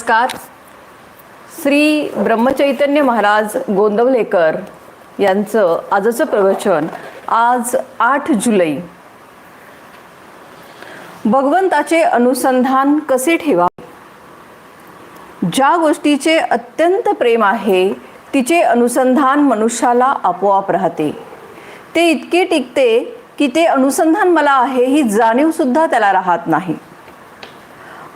नमस्कार. श्री ब्रह्मचैतन्य महाराज गोंदवलेकर यांचं आजचं प्रवचन आज आठ जुलै. भगवंताचे अनुसंधान कसे ठेवावे ज्या गोष्टीचे अत्यंत प्रेम आहे तिचे अनुसंधान मनुष्याला आपोआप राहते. ते इतके टिकते की ते अनुसंधान मला आहे ही जाणीवसुद्धा त्याला राहत नाही.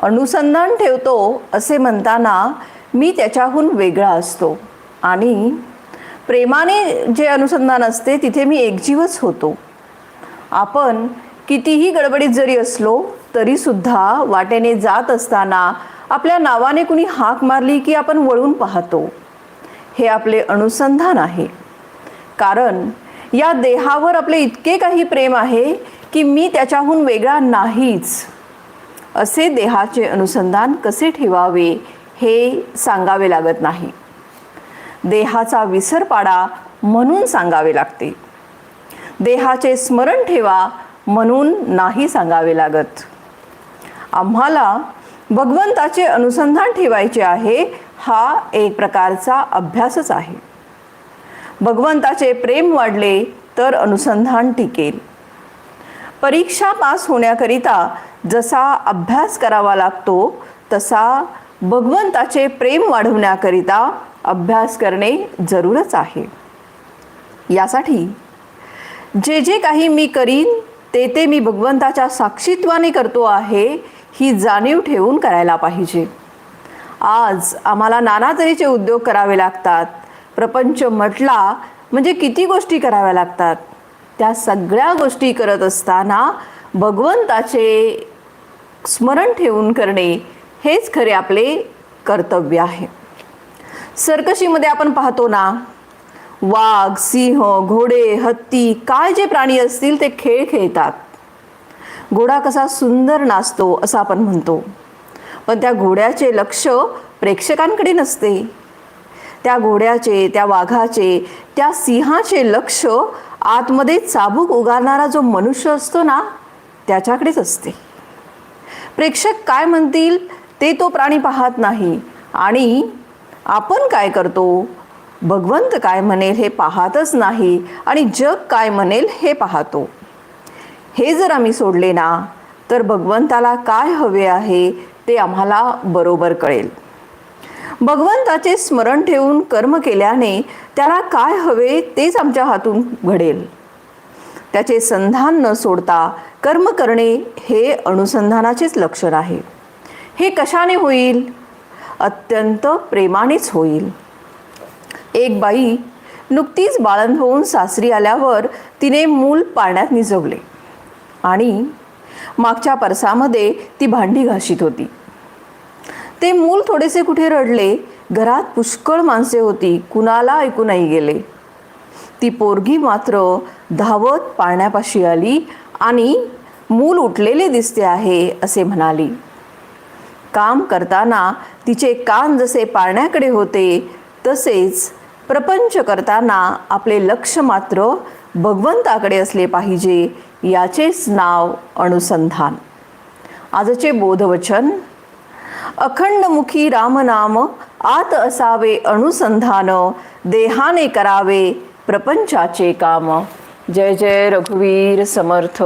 अनुसंधान ठेवतो असे म्हणताना मी त्याच्याहून वेगळा असतो. आणि प्रेमाने जे अनुसंधान असते तिथे मी एकजीवच होतो. आपण कितीही गडबडीत जरी असलो तरीसुद्धा वाटेने जात असताना आपल्या नावाने कुणी हाक मारली की आपण वळून पाहतो. हे आपले अनुसंधान आहे. कारण या देहावर आपले इतके काही प्रेम आहे की मी त्याच्याहून वेगळा नाहीच. असे देहाचे अनुसंधान कसे ठेवावे हे सांगावे लागत नाही. देहाचा विसर पाडा म्हणून सांगावे लागते. देहाचे स्मरण ठेवा म्हणून नाही सांगावे लागत. आम्हाला भगवंताचे अनुसंधान ठेवायचे आहे हा एक प्रकारचा अभ्यासच आहे. भगवंताचे प्रेम वाढले तर अनुसंधान टिकेल. परीक्षा पास होण्याकरिता जसा अभ्यास करावा लागतो तसा भगवंताचे प्रेम वाढवण्याकरिता अभ्यास करणे जरूरच आहे. यासाठी जे जे काही मी करीन ते ते मी भगवंताच्या साक्षीत्वाने करतो आहे ही जाणीव ठेवून करायला पाहिजे. आज आम्हाला नाना तऱ्हेचे उद्योग करावे लागतात प्रपंच म्हटला म्हणजे किती गोष्टी कराव्या लागतात त्या सगळ्या गोष्टी करत असताना भगवंताचे स्मरण ठेवून करणे हेच खरे आपले कर्तव्य आहे. सर्कशीमध्ये आपण पाहतो ना वाघ सिंह घोडे हत्ती काय जे प्राणी असतील ते खेळ खेळतात. घोडा कसा सुंदर नाचतो असं आपण म्हणतो. पण त्या घोड्याचे लक्ष प्रेक्षकांकडे नसते. त्या घोड्याचे त्या वाघाचे त्या सिंहाचे लक्ष आतमध्ये चाबूक उगारणारा जो मनुष्य असतो ना त्याच्याकडेच असते. प्रेक्षक काय म्हणतील ते तो प्राणी पाहत नाही. आणि आपण काय करतो? भगवंत काय म्हणेल हे पाहतच नाही आणि जग काय म्हणेल हे पाहतो. हे जर आम्ही सोडले ना तर भगवंताला काय हवे आहे ते आम्हाला बरोबर कळेल. भगवंताचे स्मरण ठेवून कर्म केल्याने त्याला काय हवे तेच आमच्या हातून घडेल. त्याचे संधान न सोडता कर्म करणे हे अनुसंधानाचेच लक्षण आहे. हे कशाने होईल? अत्यंत प्रेमानेच होईल. एक बाई नुकतीच बाळंत होऊन सासरी आल्यावर तिने मूल पाण्यात निजवले आणि मागच्या परसामध्ये ती भांडी घाशीत होती. ते मूल थोडेसे कुठे रडले? घरात पुष्कळ माणसे होती कुणाला ऐकू नाही गेले. ती पोरगी मात्र धावत पाळण्यापाशी आली आणि मूल उठलेले दिसते आहे असे म्हणाली. काम करताना तिचे कान जसे पाळण्याकडे होते तसेच प्रपंच करताना आपले लक्ष मात्र भगवंताकडे असले पाहिजे याचेच नाव अनुसंधान. आजचे बोधवचन अखंडमुखी रामनाम आत असावे अनुसंधान देहाने करावे प्रपंचाचे काम. जय जय रघुवीर समर्थ.